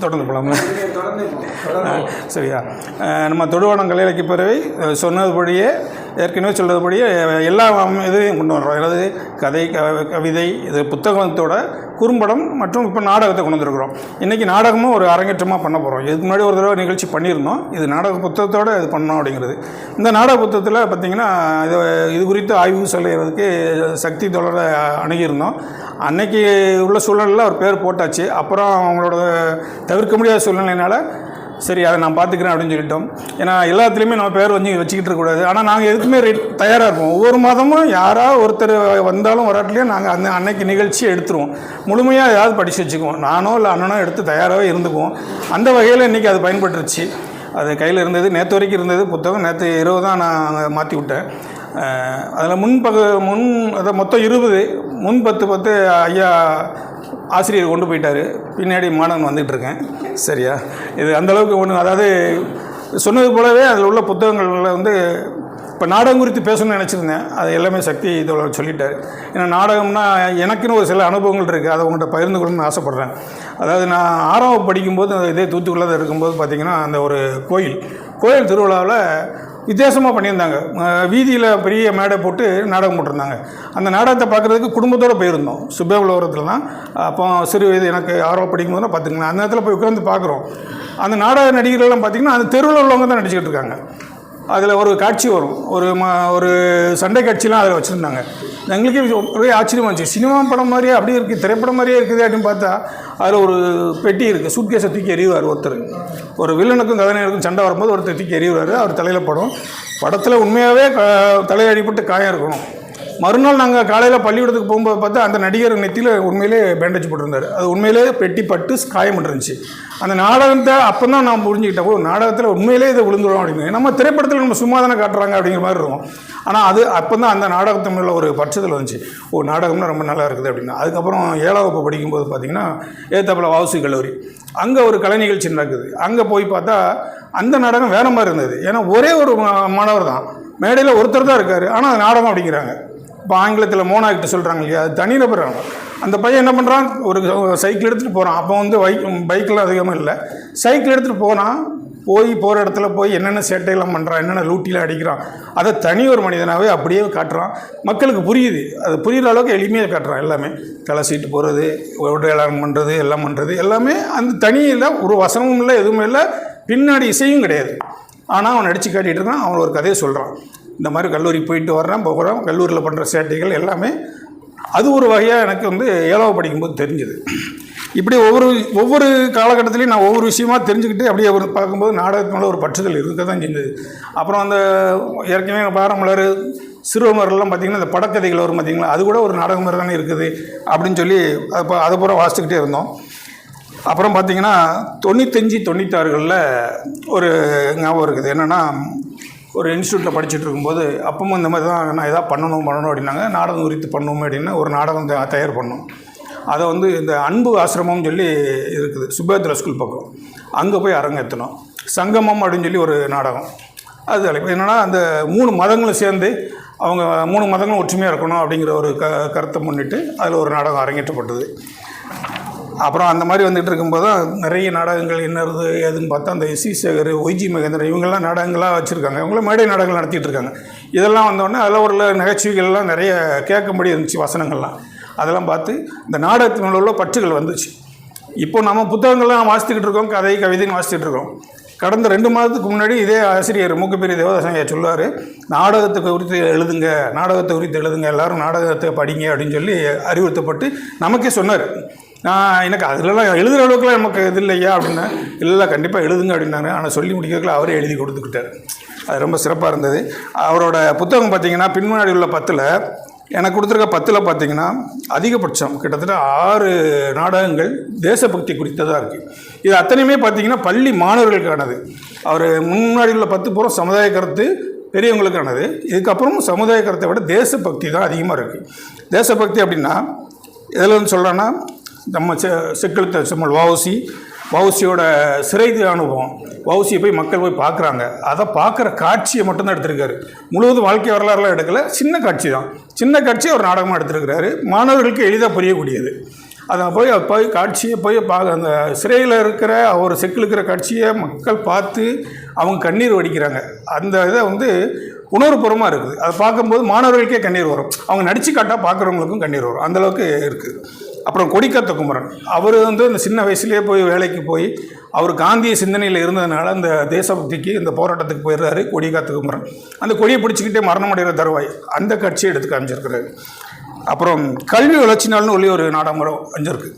தொடர்ந்து போகலாமா சரியா. நம்ம தொடுவானம் கலையிலக்கிய பிறவை சொன்னதுபடியே ஏற்கனவே சொல்றதுபடியே எல்லா இதையும் கொண்டு வர்றோம். அதாவது கதை க- கவிதை இது புத்தகத்தோட குறும்படம் மற்றும் இப்போ நாடகத்தை கொண்டு வந்திருக்கிறோம். இன்றைக்கி நாடகமும் ஒரு அரங்கேற்றமாக பண்ண போகிறோம் இதுக்கு முன்னாடி ஒரு தடவை நிகழ்ச்சி பண்ணியிருந்தோம். இது நாடக புத்தகத்தோடு இது பண்ணோம் அப்படிங்கிறது. இந்த நாடக புத்தகத்தில் பார்த்திங்கன்னா இது இது குறித்து ஆய்வு செய்கிறதுக்கு சக்தி தொடரை அணுகியிருந்தோம். அன்னைக்கு உள்ள சூழலில் ஒரு பேர் போட்டாச்சு. அப்புறம் அவங்களோட தவிர்க்க முடியாத சூழ்நிலையினால் சரி அதை நான் பார்த்துக்கிறேன் அப்படின்னு சொல்லிட்டோம். ஏன்னா எல்லாத்துலேயுமே நம்ம பேர் வந்து வச்சுக்கிட்டு இருக்கக்கூடாது. ஆனால் நாங்கள் எதுக்குமே ரெடி தயாராக இருப்போம். ஒவ்வொரு மாதமும் யாராவது ஒருத்தர் வந்தாலும் வராட்டிலையும் நாங்கள் அந்த அன்னைக்கு நிகழ்ச்சி எடுத்துருவோம். முழுமையாக ஏதாவது படித்து வச்சுக்குவோம். நானோ இல்லை அண்ணனோ எடுத்து தயாராகவே இருந்துக்குவோம். அந்த வகையில் இன்றைக்கி அது பயன்பட்டுருச்சு. அது கையில் இருந்தது நேற்று வரைக்கும் இருந்தது புத்தகம். நேற்று இரவு தான் நான் மாற்றி விட்டேன். அதில் முன்பக முன் அதை மொத்தம் இருபது முன் பத்து பத்து ஐயா ஆசிரியர் கொண்டு போயிட்டார். பின்னாடி மாணவன் வந்துகிட்ருக்கேன். இருக்கேன் சரியா? இது அந்த அளவுக்கு ஒன்று அதாவது சொன்னது போலவே அதில் உள்ள புத்தகங்களில் வந்து இப்போ நாடகம் குறித்து பேசணும்னு நினச்சிருந்தேன். அது எல்லாமே சக்தி இதில் சொல்லிட்டார். ஏன்னா நாடகம்னா எனக்குன்னு ஒரு சில அனுபவங்கள் இருக்குது அதை உங்கள்கிட்ட பகிர்ந்து கொள்ளணும்னு ஆசைப்பட்றேன். அதாவது நான் ஆறாம் படிக்கும்போது இதே தூத்துக்குள்ளே இருக்கும்போது பார்த்திங்கன்னா அந்த ஒரு கோயில் கோயில் திருவிழாவில் வித்தியாசமாக பண்ணியிருந்தாங்க. வீதியில் பெரிய மேடை போட்டு நாடகம் போட்டிருந்தாங்க. அந்த நாடகத்தை பார்க்குறதுக்கு குடும்பத்தோடு போயிருந்தோம். சுப்பேபுலவரத்தில் தான் அப்போ சிறு வயது எனக்கு ஆர்வம் படிக்கும்போது பார்த்துக்கலாம் அந்த நேரத்தில் போய் உட்காந்து பார்க்குறோம். அந்த நாடக நடிகர்கள்லாம் பார்த்திங்கன்னா அந்த தெருவில் உள்ளவங்க தான் நடிச்சுக்கிட்டு இருக்காங்க. அதில் ஒரு காட்சி வரும். ஒரு ம ஒரு சண்டை காட்சிலாம் அதில் வச்சுருந்தாங்க. எங்களுக்கே ஒரே ஆச்சரியமா இருந்துச்சு. சினிமா படம் மாதிரியே அப்படியே இருக்குது திரைப்படம் மாதிரியே இருக்குது அப்படின்னு பார்த்தா அதில் ஒரு பெட்டி இருக்குது சூட்கேஸை தூக்கி எறிவார் ஒருத்தர். ஒரு வில்லனுக்கும் கதாநாயகருக்கும் சண்டை வரும்போது ஒருத்தர் தூக்கி எறிவார். அவர் தலையில் படம். படத்தில் உண்மையாகவே க தலையடிப்பட்டு காயம் இருக்கணும். மறுநாள் நாங்கள் காலையில் பள்ளிக்கூடத்துக்கு போகும்போது பார்த்தா அந்த நடிகர் நெத்தியில் உண்மையிலே பேண்டேஜ் போட்டிருந்தார். அது உண்மையிலே பெட்டி பட்டு காயம் இருந்துச்சு. அந்த நாடகத்தை அப்போ தான் நான் புரிஞ்சுக்கிட்டேன். ஓ நாடகத்தில் உண்மையிலே இதை விழுந்துடும் அப்படின்னு. நம்ம திரைப்படத்தில் நம்ம சும்மா தானே காட்டுறாங்க அப்படிங்கிற மாதிரி இருக்கும். ஆனால் அது அப்போ தான் அந்த நாடகத்து மேலே ஒரு பட்சத்தில் வந்துச்சு. ஓ நாடகம்னா ரொம்ப நல்லா இருக்குது அப்படின்னு. அதுக்கப்புறம் ஏழாம் வகுப்பு படிக்கும்போது பார்த்தீங்கன்னா ஏத்தாப்பில் வாவுசி கல்லூரி. அங்கே ஒரு கலை நிகழ்ச்சி நடக்குது. அங்கே போய் பார்த்தா அந்த நாடகம் வேற மாதிரி இருந்தது. ஏன்னா ஒரே ஒரு மா- மாணவர் தான். மேடையில் ஒருத்தர் தான் இருக்கார். ஆனால் அது நாடகம் அப்படிங்கிறாங்க. இப்போ ஆங்கிலத்தில் மோனாக்ட் சொல்கிறாங்க இல்லையா? அது தனிநபர் ஆகும் அந்த பையன் என்ன பண்ணுறான் ஒரு சைக்கிள் எடுத்துகிட்டு போகிறான் அப்போ வந்து பைக் பைக்கெலாம் அதிகமாக இல்லை. சைக்கிள் எடுத்துகிட்டு போனால் போய் போகிற இடத்துல போய் என்னென்ன சேட்டையெல்லாம் பண்ணுறான் என்னென்ன லூட்டிலாம் அடிக்கிறான் அதை தனி ஒரு மனிதனாகவே அப்படியே காட்டுறான். மக்களுக்கு புரியுது. அது புரிகிற அளவுக்கு எளிமையாக காட்டுறான் எல்லாமே. தலை சீட்டு போகிறது உடையாளம் பண்ணுறது எல்லாம் பண்ணுறது எல்லாமே அந்த தனியில் ஒரு வசனமும் இல்லை எதுவுமே இல்லை. பின்னாடி இசையும் கிடையாது. ஆனால் அவன் நடித்து காட்டிகிட்டு இருக்கான். அவன் ஒரு கதையை சொல்கிறான் இந்த மாதிரி கல்லூரி போயிட்டு வர்றேன் போகிறோம் கல்லூரியில் பண்ணுற சேட்டைகள் எல்லாமே அது ஒரு வகையாக எனக்கு வந்து ஏழாவது படிக்கும்போது தெரிஞ்சுது. இப்படி ஒவ்வொரு ஒவ்வொரு காலகட்டத்திலையும் நான் ஒவ்வொரு விஷயமாக தெரிஞ்சுக்கிட்டு அப்படியே ஒரு பார்க்கும்போது நாடகத்து மேலே ஒரு பற்றுதல் இருக்க தான் செஞ்சது அப்புறம் அந்த ஏற்கனவே பாரமலர் சிறுவமரெல்லாம் பார்த்திங்கன்னா இந்த படக்கதைகள் வரும் பார்த்திங்களா அது கூட ஒரு நாடகம் மாதிரி தானே இருக்குது அப்படின்னு சொல்லி அப்போ அதை பூரா வாசிச்சுக்கிட்டே இருந்தோம். அப்புறம் பார்த்தீங்கன்னா தொண்ணூத்தஞ்சு தொண்ணூத்தாறுகளில் ஒரு ஞாபகம் இருக்குது. என்னென்னா ஒரு இன்ஸ்டியூட்டில் படிச்சுட்டு இருக்கும்போது அப்பவும் இந்த மாதிரி தான் நான் எதாவது பண்ணணும் பண்ணணும் அப்படின்னாங்க. நாடகம் குறித்து பண்ணணும் அப்படின்னு ஒரு நாடகம் தயார் பண்ணோம். அதை வந்து இந்த அன்பு ஆசிரமம்னு சொல்லி இருக்குது சுபேந்திர ஸ்கூல் பக்கம். அங்கே போய் அரங்கேற்றணும் சங்கமம் அப்படின்னு சொல்லி ஒரு நாடகம். அது அழைப்பு என்னென்னா அந்த மூணு மதங்களும் சேர்ந்து அவங்க மூணு மதங்களும் ஒற்றுமையாக இருக்கணும் அப்படிங்கிற ஒரு க கருத்தை முன்னிட்டு அதில் ஒரு நாடகம் அரங்கேற்றப்பட்டது. அப்புறம் அந்த மாதிரி வந்துட்டு இருக்கும்போது தான் நிறைய நாடகங்கள் என்னது எதுன்னு பார்த்தா அந்த எஸ்சி சேகர் ஒய்ஜி மகேந்திரன் இவங்கெல்லாம் நாடகங்களாக வச்சுருக்காங்க. இவங்களும் மேடை நாடகங்கள் நடத்திட்டு இருக்காங்க. இதெல்லாம் வந்தோடனே அதில் ஒரு நகைச்சுவைகள்லாம் நிறைய கேட்கும்படி இருந்துச்சு வசனங்கள்லாம். அதெல்லாம் பார்த்து இந்த நாடகத்தின் உள்ள பற்றுகள் வந்துச்சு. இப்போ நம்ம புத்தகங்கள்லாம் வாசித்துக்கிட்டு இருக்கோம் கதை கவிதைன்னு வாசித்துட்டு இருக்கோம். கடந்த ரெண்டு மாதத்துக்கு முன்னாடி இதே ஆசிரியர் மூக்கப்பெரிய தேவதாசன் ஐயா சொல்லுவார் நாடகத்தை குறித்து எழுதுங்க நாடகத்தை குறித்து எழுதுங்க எல்லாரும் நாடகத்தை படிங்க அப்படின்னு சொல்லி அறிவுறுத்தப்பட்டு நமக்கே சொன்னார். நான் எனக்கு அதுலலாம் எழுதுகிற அளவுக்குலாம் நமக்கு இது இல்லையா அப்படின்னா இல்லை கண்டிப்பாக எழுதுங்க அப்படின்னாரு. ஆனால் சொல்லி முடிக்கிறதுக்குள்ள அவரே எழுதி கொடுத்துக்கிட்டார். அது ரொம்ப சிறப்பாக இருந்தது. அவரோட புத்தகம் பார்த்தீங்கன்னா பின்மாடி உள்ள பத்தில் எனக்கு கொடுத்துருக்க பத்தில் பார்த்தீங்கன்னா அதிகபட்சம் கிட்டத்தட்ட ஆறு நாடகங்கள் தேசபக்தி குறித்ததாக இருக்குது இது அத்தனையுமே பார்த்தீங்கன்னா பள்ளி மாணவர்களுக்கானது. அவர் முன்னாடி உள்ள பத்து பூரா சமுதாய கருத்து பெரியவங்களுக்கானது. இதுக்கப்புறம் சமுதாய கருத்தை விட தேசபக்தி தான் அதிகமாக இருக்குது தேசபக்தி அப்படின்னா எதில் வந்து சொல்கிறேன்னா நம்ம செ செக்கெழுத்த செம்மல் வவுசி. வவுசியோட சிறை அனுபவம். வவுசியை போய் மக்கள் போய் பார்க்குறாங்க. அதை பார்க்குற காட்சியை மட்டும்தான் எடுத்திருக்காரு. முழுவதும் வாழ்க்கை வரலாறுலாம் எடுக்கல. சின்ன காட்சி தான். சின்ன காட்சியை ஒரு நாடகமாக எடுத்திருக்கிறாரு. மாணவர்களுக்கு எளிதாக புரியக்கூடியது. அதை போய் போய் காட்சியை போய் பார்க்க அந்த சிறையில் இருக்கிற ஒரு செக்கில் இருக்கிற காட்சியை மக்கள் பார்த்து அவங்க கண்ணீர் வடிக்கிறாங்க. அந்த இதை வந்து உணர்வுபூர்வமாக இருக்குது. அதை பார்க்கும்போது மாணவர்களுக்கே கண்ணீர் வரும். அவங்க நடித்து காட்டால் பார்க்குறவங்களுக்கும் கண்ணீர் வரும். அந்தளவுக்கு இருக்குது. அப்புறம் கொடிக்கத்த குமரன். அவர் வந்து இந்த சின்ன வயசுலேயே போய் வேலைக்கு போய் அவர் காந்திய சிந்தனையில் இருந்ததுனால அந்த தேசபக்திக்கு இந்த போராட்டத்துக்கு போயிடுறாரு கொடிக்காத்த குமரன். அந்த கொடியை பிடிச்சிக்கிட்டே மரணம் அடைகிற தருவாய் அந்த கட்சியை எடுத்து காமிச்சிருக்கிறாரு. அப்புறம் கல்வி வளர்ச்சி நாள்னு சொல்லி ஒரு நாடகம் வந்திருக்கு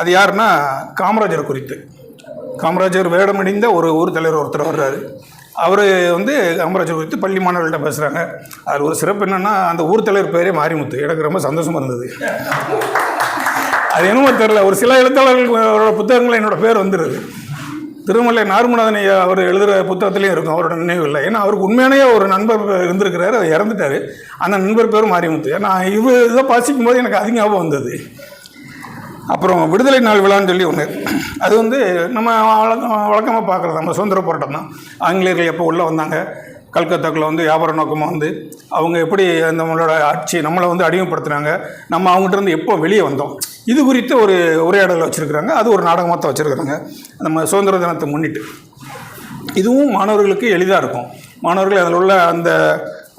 அது யாருன்னா காமராஜர் குறித்து. காமராஜர் வேடமடைந்த ஒரு ஊர் தலைவர் ஒருத்தர் வர்றாரு. அவர் வந்து காமராஜர் குறித்து பள்ளி மாணவர்கள்ட்ட பேசுகிறாங்க அதில் ஒரு சிறப்பு என்னென்னா அந்த ஊர் தலைவர் பேரே மாரிமுத்து. எனக்கு ரொம்ப சந்தோஷமாக இருந்தது. அது என்னமோ தெரில ஒரு சில எழுத்தாளர்களோட புத்தகங்களில் என்னோட பேர் வந்துடுது திருமலை நார்மநாதன் ஐயா அவர் எழுதுகிற புத்தகத்துலேயும் இருக்கும் அவரோட நினைவு இல்லை ஏன்னா அவருக்கு உண்மையானே ஒரு நண்பர் இருந்திருக்கிறாரு அவர் இறந்துட்டார். அந்த நண்பர் பேரும் மாரிமுத்து ஏன்னா இவ இதை வாசிக்கும் போது எனக்கு அது ஞாபகம் வந்தது. அப்புறம் விடுதலை நாள் விழான்னு சொல்லி ஒன்று அது வந்து நம்ம வழக்கம் வழக்கமாக பார்க்குறது நம்ம சுதந்திர போராட்டம் தான். ஆங்கிலேயர்கள் எப்போ உள்ளே வந்தாங்க? கல்கத்தாக்குள்ள வந்து வியாபார நோக்கமாக வந்து அவங்க எப்படி நம்மளோட ஆட்சி நம்மளை வந்து அடிமைப்படுத்துனாங்க? நம்ம அவங்ககிட்ட இருந்து எப்போ வெளியே வந்தோம்? இது குறித்து ஒரு உரையாடலை வச்சுருக்குறாங்க. அது ஒரு நாடகமாக தான் வச்சுருக்குறாங்க. நம்ம சுதந்திர தினத்தை முன்னிட்டு. இதுவும் மாணவர்களுக்கு எளிதாக இருக்கும். மாணவர்கள் அதில் உள்ள அந்த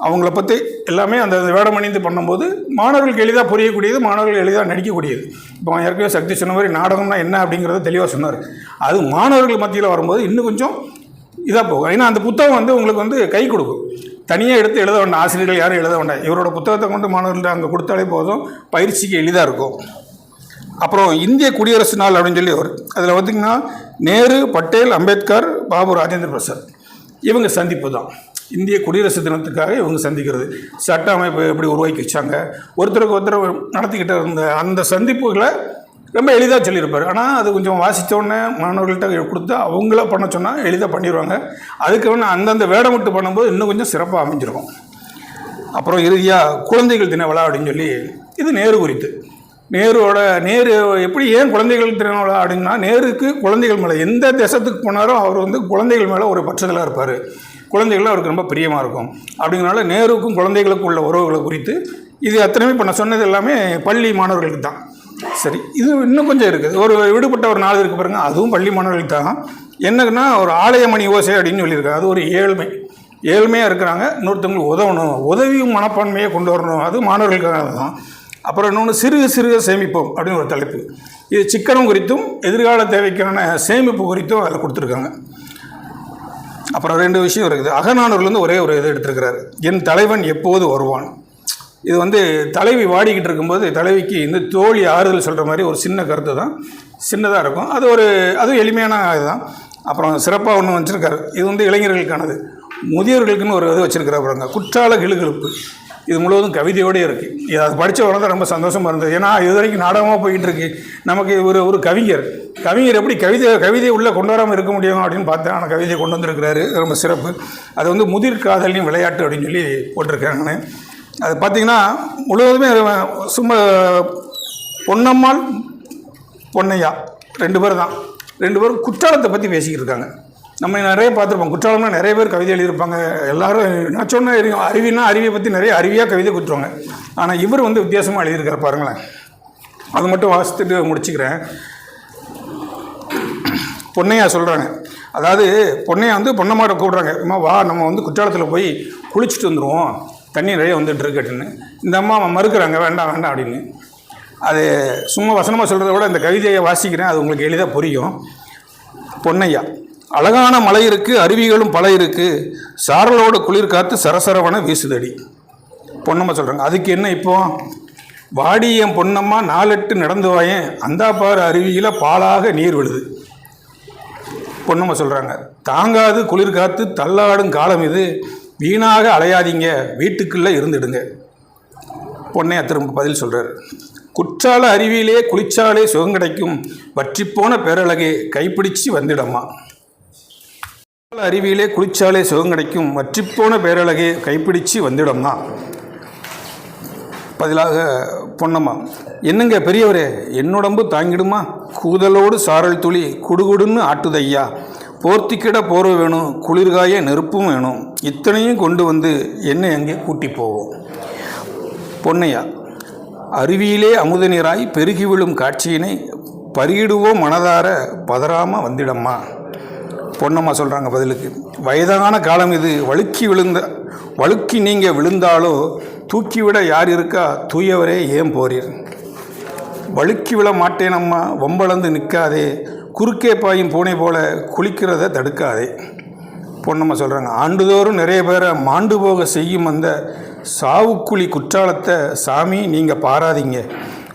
அவங்கள பற்றி எல்லாமே அந்த வேடமணிந்து பண்ணும்போது மாணவர்களுக்கு எளிதாக புரியக்கூடியது மாணவர்கள் எளிதாக நடிக்கக்கூடியது. இப்போ ஏற்கனவே சக்தி சொன்ன மாதிரி நாடகம்னா என்ன அப்படிங்கிறத தெளிவாக சொன்னார். அது மாணவர்கள் மத்தியில் வரும்போது இன்னும் கொஞ்சம் இதாக போகும். ஏன்னா அந்த புத்தகம் வந்து உங்களுக்கு வந்து கை கொடுக்கும். தனியாக எடுத்து எழுத வேண்டாம். ஆசிரியர்கள் யாரும் எழுத வேண்டாம். இவரோட புத்தகத்தை கொண்டு மாணவர்கள்ட்ட அங்கே கொடுத்தாலே போதும். பயிற்சிக்கு எளிதாக இருக்கும். அப்புறம் இந்திய குடியரசு நாள் அப்படின்னு சொல்லி வரும். அதில் பார்த்திங்கன்னா நேரு பட்டேல் அம்பேத்கர் பாபு ராஜேந்திர பிரசாத். இவங்க சந்திப்பு தான். இந்திய குடியரசு தினத்துக்காக இவங்க சந்திக்கிறது. சட்ட அமைப்பு எப்படி உருவாக்கி வச்சாங்க? ஒருத்தருக்கு ஒருத்தர் நடத்திக்கிட்டு இருந்த அந்த சந்திப்புகளை ரொம்ப எளிதாக சொல்லியிருப்பார். ஆனால் அது கொஞ்சம் வாசித்தோடனே மாணவர்கள்ட்ட கொடுத்து அவங்கள பண்ண சொன்னால் எளிதாக பண்ணிடுவாங்க அதுக்கு வேணால் அந்தந்த வேடம் விட்டு பண்ணும்போது இன்னும் கொஞ்சம் சிறப்பாக அமைஞ்சிருக்கும். அப்புறம் இறுதியாக குழந்தைகள் தின விழா அப்படின்னு சொல்லி இது நேரு குறித்து. நேருவோட நேரு எப்படி ஏன் குழந்தைகள் திறனோட அப்படின்னா நேருக்கு குழந்தைகள் மேலே எந்த தேசத்துக்கு போனாலும் அவர் வந்து குழந்தைகள் மேலே ஒரு பட்சத்தில் இருப்பார். குழந்தைகள் அவருக்கு ரொம்ப பிரியமாக இருக்கும். அப்படிங்கிறனால நேருக்கும் குழந்தைகளுக்கும் உள்ள உறவுகளை குறித்து இது அத்தனையுமே இப்போ நான் சொன்னது எல்லாமே பள்ளி மாணவர்களுக்கு தான். சரி இது இன்னும் கொஞ்சம் இருக்குது ஒரு விடுபட்ட ஒரு நாள் இருக்கு பாருங்கள் அதுவும் பள்ளி மாணவர்களுக்கு தான். என்னன்னா ஒரு ஆலயமணி ஓசை அப்படின்னு சொல்லியிருக்காங்க. அது ஒரு ஏழ்மை. ஏழ்மையாக இருக்கிறாங்க. இன்னொருத்தவங்களுக்கு உதவணும். உதவியும் மனப்பான்மையை கொண்டு வரணும். அது மாணவர்களுக்காக தான் அப்புறம் இன்னொன்று சிறுக சிறுக சேமிப்போம் அப்படின்னு ஒரு தலைப்பு. இது சிக்கனம் குறித்தும் எதிர்கால தேவைக்கான சேமிப்பு குறித்தும் அதில் கொடுத்துருக்காங்க. அப்புறம் ரெண்டு விஷயம் இருக்குது. அகநானூர்லேருந்து ஒரே ஒரு இது எடுத்திருக்கிறாரு. என் தலைவன் எப்போது வருவான்? இது வந்து தலைவி வாடிக்கிட்டு இருக்கும்போது தலைவிக்கு இந்த தோழி ஆறுதல் சொல்கிற மாதிரி ஒரு சின்ன கருத்து தான். சின்னதாக இருக்கும். அது ஒரு அதுவும் எளிமையான இதுதான். அப்புறம் சிறப்பாக ஒன்று வச்சுருக்காரு. இது வந்து இளைஞர்களுக்கானது. முதியோர்களுக்குன்னு ஒரு இது வச்சுருக்கிற பாருங்க. குற்றால கிளுகிழுப்பு. இது முழுவதும் கவிதையோடு இருக்குது இது அது படித்த உடனே ரொம்ப சந்தோஷமாக இருந்தது. ஏன்னா இது வரைக்கும் நாடகமாக போயிட்டு இருக்கு நமக்கு ஒரு ஒரு கவிஞர். கவிஞர் எப்படி கவிதை கவிதை உள்ளே கொண்டு வராமல் இருக்க முடியும் அப்படின்னு பார்த்தேன் ஆனால் கவிதையை கொண்டு வந்திருக்கிறாரு. ரொம்ப சிறப்பு. அது வந்து முதிர் காதலின் விளையாட்டு அப்படின்னு சொல்லி போட்டிருக்காங்க அது பார்த்திங்கன்னா முழுவதுமே சும்மா பொன்னம்மாள் பொன்னையா. ரெண்டு பேர் தான். ரெண்டு பேரும் குற்றாலத்தை பற்றி பேசிக்கிட்டு இருக்காங்க. நம்ம நிறைய பார்த்துருப்போம். குற்றாலம்னா நிறைய பேர் கவிதை எழுதியிருப்பாங்க. எல்லாரும் நான் சொன்ன அறிவினா அறிவியை பற்றி நிறைய அறிவியாக கவிதை கொடுத்துருவாங்க. ஆனால் இவர் வந்து வித்தியாசமாக எழுதியிருக்கார் பாருங்களேன். அது மட்டும் வாசித்துட்டு முடிச்சுக்கிறேன். பொன்னையா சொல்கிறாங்க அதாவது பொன்னையா வந்து பொன்னமாட கூடுறாங்க. அம்மா வா நம்ம வந்து குற்றாலத்தில் போய் குளிச்சுட்டு வந்துடுவோம் தண்ணி நிறைய வந்துட்டு இருக்குன்னு இந்த அம்மா மறுக்கிறாங்க. வேண்டாம் வேண்டாம் அப்படின்னு. அது சும்மா வசனமாக சொல்கிறத விட இந்த கவிதையை வாசிக்கிறேன். அது உங்களுக்கு எளிதாக புரியும். பொன்னையா. அழகான மலை இருக்கு அருவிகளும் பல இருக்குது சாரலோட குளிர் காற்று சரசரவன வீசுதடி. பொன்னம்மா சொல்கிறாங்க அதுக்கு என்ன இப்போ? வாடியம் பொன்னம்மா நாலெட்டு நடந்து வாயேன். அந்தாப்பாறு அருவியில் பாலாக நீர் விழுது. பொன்னம்மா சொல்கிறாங்க தாங்காது குளிர் காற்று தள்ளாடும் காலம் இது. வீணாக அலையாதீங்க வீட்டுக்குள்ளே இருந்துடுங்க. பொன்னையா திரும்ப பதில் சொல்கிறார் குற்றால அருவியிலே குளிச்சாலே சுகம் கிடைக்கும். வற்றிப்போன பேரழகே கைப்பிடிச்சு வந்துடம்மா. அருவியிலே குளிச்சாலே சுகம் கிடைக்கும். வற்றிப்போன பேரழகே கைப்பிடிச்சு வந்துடம்மா பதிலாக பொன்னம்மா என்னங்க பெரியவரே என்னுடம்பு தாங்கிடுமா? கூதலோடு சாரல் துளி குடுகுடுன்னு ஆட்டுதையா. போர்த்திக்கிட போர்வை வேணும் குளிர்காய நெருப்பும் வேணும். இத்தனையும் கொண்டு வந்து என்னை அங்கே கூட்டி போவோம். பொன்னையா அருவியிலே அமுத நீராய் பெருகி விழும் காட்சியினை பருகிடுவோம் மனதார பதறாம வந்திடம்மா. பொன்னம்மா சொல்கிறாங்க பதிலுக்கு. வயதான காலம் இது. வழுக்கி விழுந்த வழுக்கி நீங்கள் விழுந்தாலோ தூக்கிவிட யார் இருக்கா? தூயவரே ஏன் போறீர்? வழுக்கி விழ மாட்டேனம்மா. வம்பளந்து நிற்காதே. குறுக்கே பாயும் பூனை போல குளிக்கிறத தடுக்காதே. பொன்னம்மா சொல்கிறாங்க ஆண்டுதோறும் நிறைய பேரை மாண்டு போக செய்யும் அந்த சாவுக்குழி குற்றாலத்தை சாமி நீங்கள் பாராதீங்க.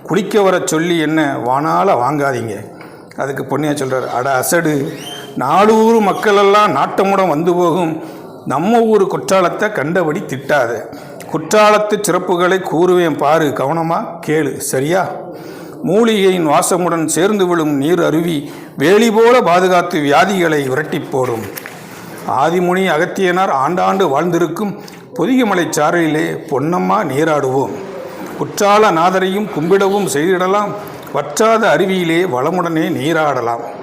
குளிக்க வர சொல்லி என்ன வானால வாங்காதீங்க. அதுக்கு பொன்னியா சொல்கிறார் அட அசடு. நாலு மக்களெல்லாம் நாட்டமுடன் வந்து போகும். நம்ம ஊர் குற்றாலத்தை கண்டபடி திட்டாத. குற்றாலத்து சிறப்புகளை கூறுவேன் பாரு கவனமாக கேளு சரியா? மூலிகையின் வாசமுடன் சேர்ந்து விழும் நீர் அருவி வேலி போல பாதுகாத்து வியாதிகளை விரட்டி போடும். ஆதிமுனி அகத்தியனார் ஆண்டாண்டு வாழ்ந்திருக்கும் பொதிகமலை சாரலிலே பொன்னம்மா நீராடுவோம். குற்றால நாதரையும் கும்பிடவும் செய்திடலாம். வற்றாத அருவியிலே வளமுடனே நீராடலாம்.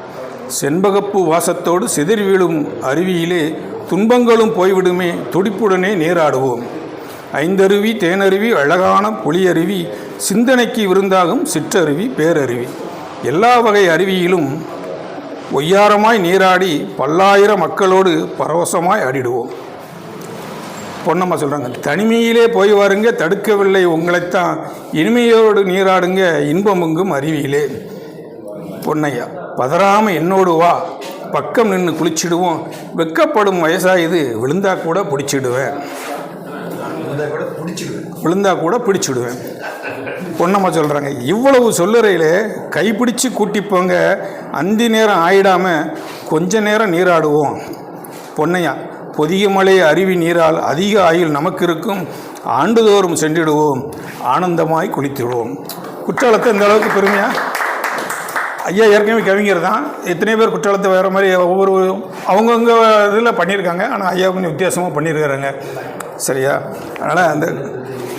செண்பகப்பு வாசத்தோடு சிதறி வீழும் அருவியிலே துன்பங்களும் போய்விடுமே துடிப்புடனே நீராடுவோம். ஐந்தருவி தேனருவி அழகான புளியருவி சிந்தனைக்கு விருந்தாகும் சிற்றருவி பேரருவி. எல்லா வகை அருவியிலும் ஒய்யாரமாய் நீராடி பல்லாயிரம் மக்களோடு பரவசமாய் ஆடிடுவோம். பொன்னம்மா சொல்கிறாங்க தனிமையிலே போய் வாருங்க தடுக்கவில்லை உங்களைத்தான். இனிமையோடு நீராடுங்க இன்பமுங்கும் அருவியிலே. பொன்னையா பதறாமல் என்னோடு வா. பக்கம் நின்று குளிச்சிடுவோம். வெக்கப்படும் வயசாயுது விழுந்தா கூட பிடிச்சிடுவேன். விழுந்தா கூட பிடிச்சிடுவேன். பொன்னம்மா சொல்கிறாங்க இவ்வளவு சொல்லுறையில் கைப்பிடிச்சு கூட்டி போங்க. அந்தி நேரம் ஆயிடாமல் கொஞ்ச நேரம் நீராடுவோம். பொன்னையா பொதிகமலை அருவி நீரால் அதிக ஆயுள் நமக்கு இருக்கும் ஆண்டுதோறும் சென்றிடுவோம். ஆனந்தமாய் குளித்திடுவோம் குற்றாலத்தை இந்த அளவுக்கு பெருமையாக ஐயா ஏற்கனவே கவிஞர் தான். எத்தனை பேர் குற்றாலத்தை வேறு மாதிரி ஒவ்வொரு அவங்கவுங்க இதில் பண்ணியிருக்காங்க. ஆனால் ஐயா கொஞ்சம் வித்தியாசமாக பண்ணியிருக்கிறாங்க சரியா? அதனால் அந்த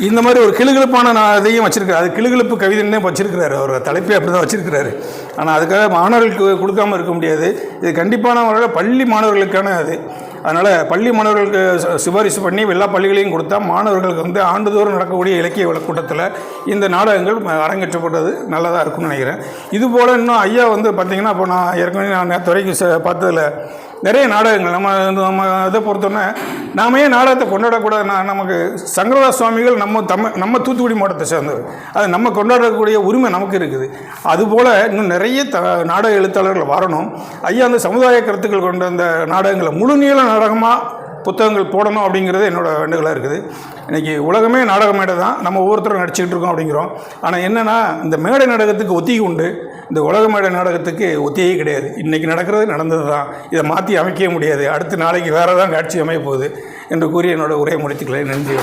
இந்த மாதிரி ஒரு கிளுகிழப்பான நான் இதையும் வச்சுருக்காரு அது கிளுகிழப்பு கவிதைன்னே வச்சிருக்கிறாரு. அவர் தலைப்பே அப்படி தான் வச்சிருக்கிறாரு. ஆனால் அதுக்காக மாணவர்களுக்கு கொடுக்காம இருக்க முடியாது. இது கண்டிப்பான முறையில் பள்ளி மாணவர்களுக்கான அது. அதனால் பள்ளி மாணவர்களுக்கு ச- சிபாரிசு பண்ணி எல்லா பள்ளிகளையும் கொடுத்தா மாணவர்களுக்கு வந்து ஆண்டுதோறும் நடக்கக்கூடிய இலக்கிய கூட்டத்தில் இந்த நாடகங்கள் அரங்கேற்றப்பட்டது நல்லதாக இருக்கும்னு நினைக்கிறேன். இதுபோல் இன்னும் ஐயா வந்து பார்த்திங்கன்னா இப்போ நான் ஏற்கனவே நான் துறைக்கு வரைக்கும் ச- நிறைய நாடகங்கள். நம்ம நம்ம இதை பொறுத்தோன்னே நாம ஏன் நாடகத்தை கொண்டாடக்கூடாதுன்னா நமக்கு சங்கரதாஸ் சுவாமிகள் நம்ம தமிழ் நம்ம தூத்துக்குடி மாவட்டத்தை சேர்ந்தவர். அது நம்ம கொண்டாடக்கூடிய உரிமை நமக்கு இருக்குது. அதுபோல் இன்னும் நிறைய த நாடக எழுத்தாளர்கள் வரணும். ஐயா அந்த சமுதாய கருத்துக்கள் கொண்ட அந்த நாடகங்களை முழுநீள நாடகமாக புத்தகங்கள் போடணும் அப்படிங்கிறது என்னோட வேண்டுகோளாக இருக்குது. இன்றைக்கி உலகமே நாடக மேடை தான். நம்ம ஒவ்வொருத்தரும் நடிச்சுக்கிட்டு இருக்கோம் அப்படிங்கிறோம். ஆனால் என்னென்னா இந்த மேடை நாடகத்துக்கு ஒத்திகை உண்டு. இந்த உலக மேடை நாடகத்துக்கு ஒத்தியே கிடையாது. இன்றைக்கி நடக்கிறது நடந்தது தான். இதை மாற்றி அமைக்கவே முடியாது. அடுத்து நாளைக்கு வேறு தான் காட்சி அமைய போகுது என்று கூறி என்னோட உரையை முடித்துக்கிறேன் நன்றி.